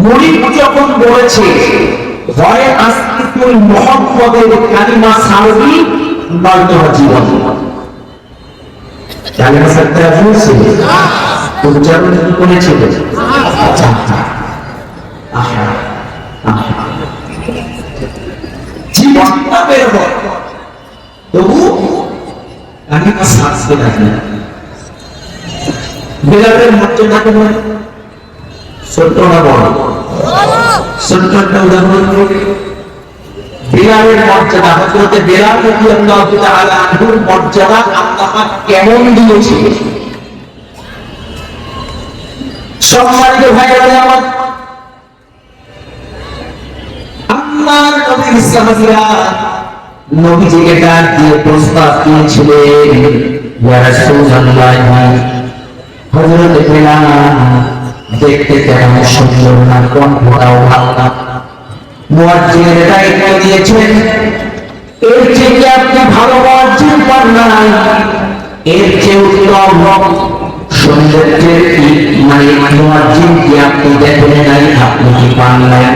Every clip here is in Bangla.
মুরিদ যখন বলেছে হয় আসতিকুল মোহাম্মদের কালিমা সারবি নয়তো জীবন। কালিমা সারতে হয়েছে উচ্চারণ কি করেছিল আচ্ছা আচ্ছা। জীবনটা বের হয়। তবু কালিমা সারতে ছোট্ট না বড়? ছোট্ট মর্যাদা হজরতে আনহুর মর্যাদা আল্লাহ কেমন সম্মানিত আমার নবীর সাহাবীরা দিয়ে প্রস্তাব দিয়েছিলেন রাসূলুল্লাহ, হযরত বেলাল দেখতে কেমন সুন্দর না কণ্ঠটাও ভালো না। মুয়াজ্জিনের দায়িত্ব দিয়েছেন। এর চেয়ে আপনি ভালো মুয়াজ্জিন পান এর চেয়ে উত্তম সৌন্দর্যের মানে মুয়াজ্জিন কি আপনি দেখেন নাই, আপনি কি পান নাই?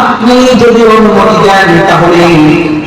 আপনি যদি অনুমতি দেন, তাহলে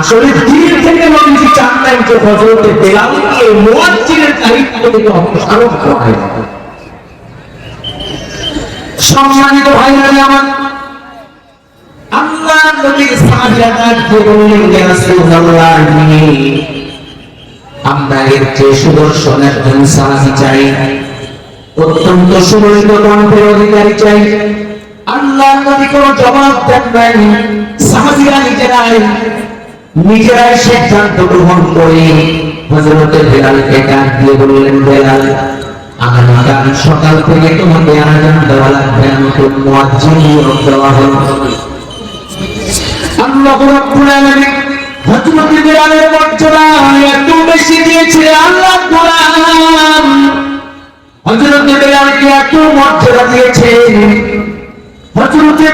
আসলে দিন থেকে নবীজি নাই যে হজরতে বেলালকে দায়িত্ব থেকে অপসারণ করা হয়। সম্মানিত ভাইরা আমার, আল্লাহ আমরা এর সুদর্শন একজন সাহাবী চাই, অত্যন্ত অধিকারী চাই। আল্লাহ নবী কোন জবাব দেন নাই। সাহাবীরা নিজেরাই নিজেরাই সিদ্ধান্ত গ্রহণ করে হযরতে বেলালকে ডাক দিয়ে বললেন, বেলাল আগামীকাল সকাল থেকে তোমাকে আজান দেওয়া লাগবে, আমাকে নিয়োগ দেওয়া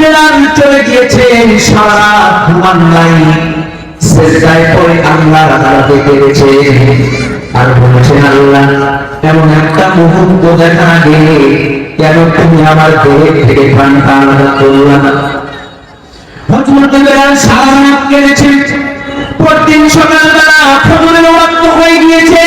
বেলাল চলে গিয়েছেন সারা ঘুমান নাই। সেজদায় পড়ে আল্লাহ আদালতে পেরেছে আর বলেছেন, আল্লাহ, এমন একটা মুহূর্ত দেখা গেলে কেন তুমি আমার দেহে থেকে প্রাণ আলাদা করলাম সকালবেলা খবরের হয়ে গিয়েছে।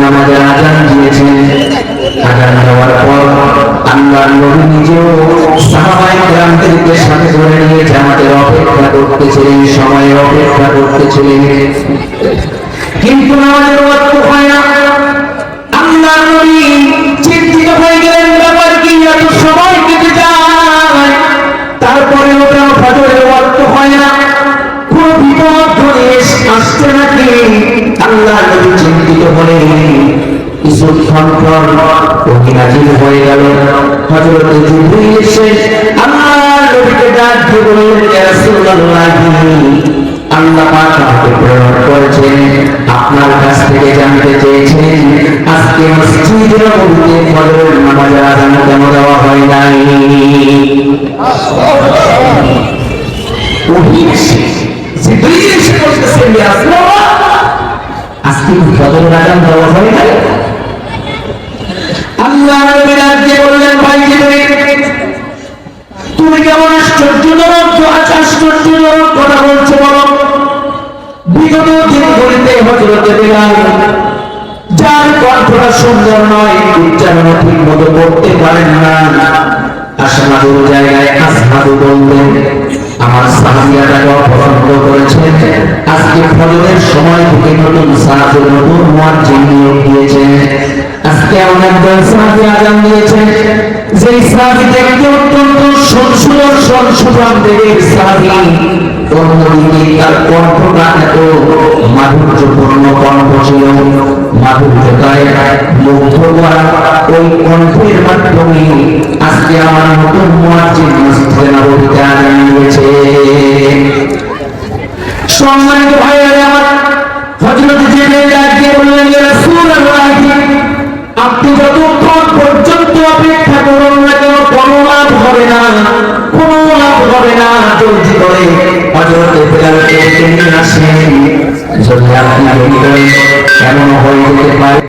নামাজের আজান দিয়েছেন সাথে করে নিয়ে জামাতের অপেক্ষা করতেছিলেন, সময়ের অপেক্ষা করতেছিলেন। কিন্তু নামাজের ওয়াক্ত হয় না। আল্লাহ হলেন কিছুক্ষণ পর ওহি নাজিল হয়ে গেল। হযরত জিবরিল এসে আল্লাহ নবীকে ডাক দিয়ে বললেন ইয়া রাসূলুল্লাহ আল্লাহ পাক আমাকে প্রেরণ করেছেন। আপনার কাছ থেকে জানতে চেয়েছেন আজকে মসজিদের মধ্যে ফজরের নামাজের আজান কেন দেওয়া হয় নাই। ওহি এসে জিবরিল এসে বলতেছেন ইয়া রাসূলুল্লাহ যার কণ্ঠটা সুন্দর নয় উচ্চারণ ঠিক মতো করতে পারেন না আসমাদুর জায়গায় আসমাদু বললেন আমার সাহাবিয়াটাকে পছন্দ করেছেন আজকে ফজরের সময় থেকে নতুন সাহায্য নতুন মুয়াজ্জিন নিয়োগ দিয়েছেন, আজকে এমন একজন সাহাবি আজান দিয়েছেন। যেই সাহাবি দেখতে অত্যন্ত সুন্দর সুঠাম দেবের মাধ্যমে আজকে আমার নতুন মুয়াজ্জিন মসজিদে দিয়েছে সম্মানিত ভাইয়েরা আমার হযরত জিবরাইল ডাকিয়ে বললেন, ইয়া রাসূলুল্লাহ, আপনি যতক্ষণ পর্যন্ত অপেক্ষা করুন না কেন, কোনো লাভ হবে না, কোনো লাভ হবে না, জলদি করে। হযরত বেলালকে নিয়ে আসেন। যদি আপনি এমন হয়ে যেতে পারে।